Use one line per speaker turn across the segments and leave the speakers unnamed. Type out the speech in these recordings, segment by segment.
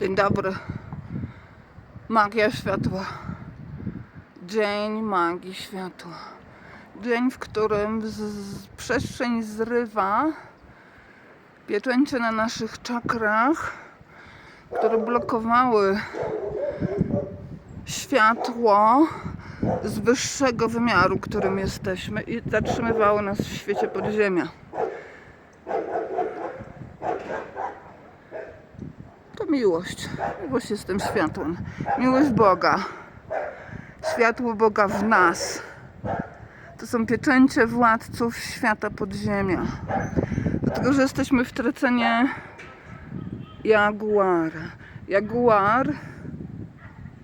Dzień dobry. Magia światła. Dzień magii światła. Dzień, w którym z, z przestrzeń zrywa pieczęcie na naszych czakrach, które blokowały światło z wyższego wymiaru, którym jesteśmy i zatrzymywały nas w świecie podziemia. Miłość. Miłość jest tym światłem. Miłość Boga. Światło Boga w nas. To są pieczęcie władców świata podziemia. Dlatego, że jesteśmy w tracenie Jaguara. Jaguar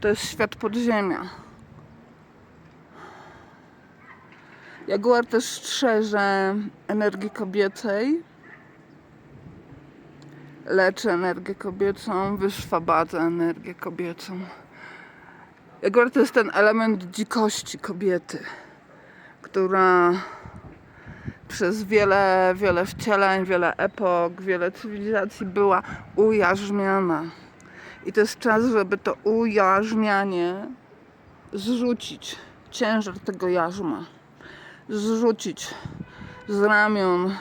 to jest świat podziemia. Jaguar też strzeże energii kobiecej, leczy energię kobiecą, wyszwabadza energię kobiecą. Jaguar to jest ten element dzikości kobiety, która przez wiele, wiele wcieleń, wiele epok, wiele cywilizacji była ujarzmiana. I to jest czas, żeby to ujarzmianie zrzucić, ciężar tego jarzma, zrzucić z ramion,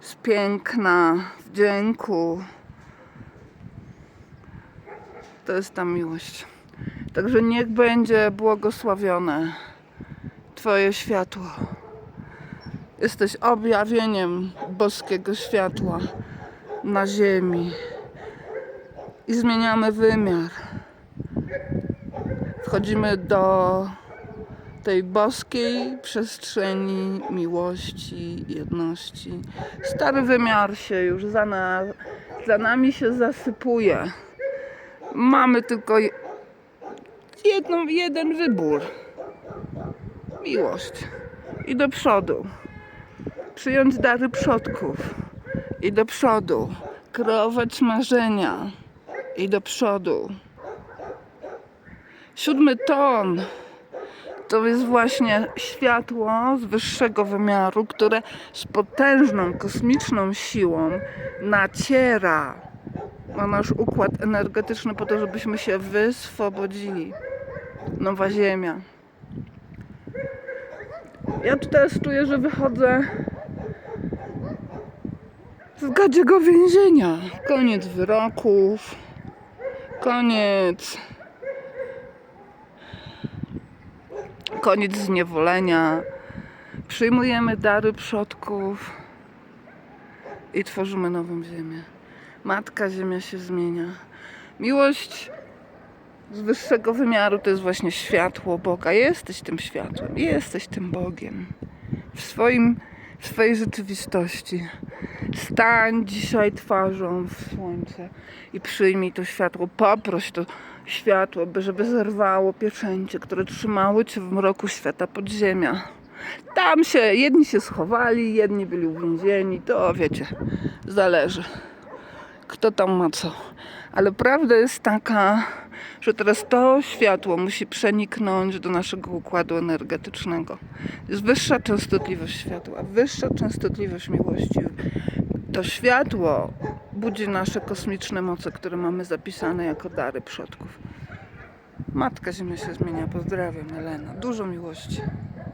z piękna, wdzięku. To jest ta miłość. Także niech będzie błogosławione Twoje światło. Jesteś objawieniem boskiego światła na ziemi. I zmieniamy wymiar. Wchodzimy do tej boskiej przestrzeni miłości, jedności. Stary wymiar się już za, na, za nami się zasypuje. Mamy tylko je- jedną, jeden wybór. Miłość. I do przodu. Przyjąć dary przodków. I do przodu. Kreować marzenia. I do przodu. Siódmy ton to jest właśnie światło z wyższego wymiaru, które z potężną kosmiczną siłą naciera na nasz układ energetyczny po to, żebyśmy się wyswobodzili. Nowa Ziemia. Ja teraz czuję, że wychodzę z gadziego więzienia. Koniec wyroków. Koniec koniec zniewolenia. Przyjmujemy dary przodków i tworzymy nową ziemię. Matka Ziemia się zmienia. Miłość z wyższego wymiaru to jest właśnie światło Boga. Jesteś tym światłem, jesteś tym Bogiem w, swoim, w swojej rzeczywistości. Stań dzisiaj twarzą w słońce i przyjmij to światło. Poproś to światło, by żeby zerwało pieczęcie, które trzymały cię w mroku świata podziemia. Tam się, jedni się schowali, jedni byli uwięzieni, to wiecie, zależy kto tam ma co. Ale prawda jest taka, że teraz to światło musi przeniknąć do naszego układu energetycznego. Jest wyższa częstotliwość światła, wyższa częstotliwość miłości. To światło budzi nasze kosmiczne moce, które mamy zapisane jako dary przodków. Matka Ziemia się zmienia. Pozdrawiam, Elena. Dużo miłości.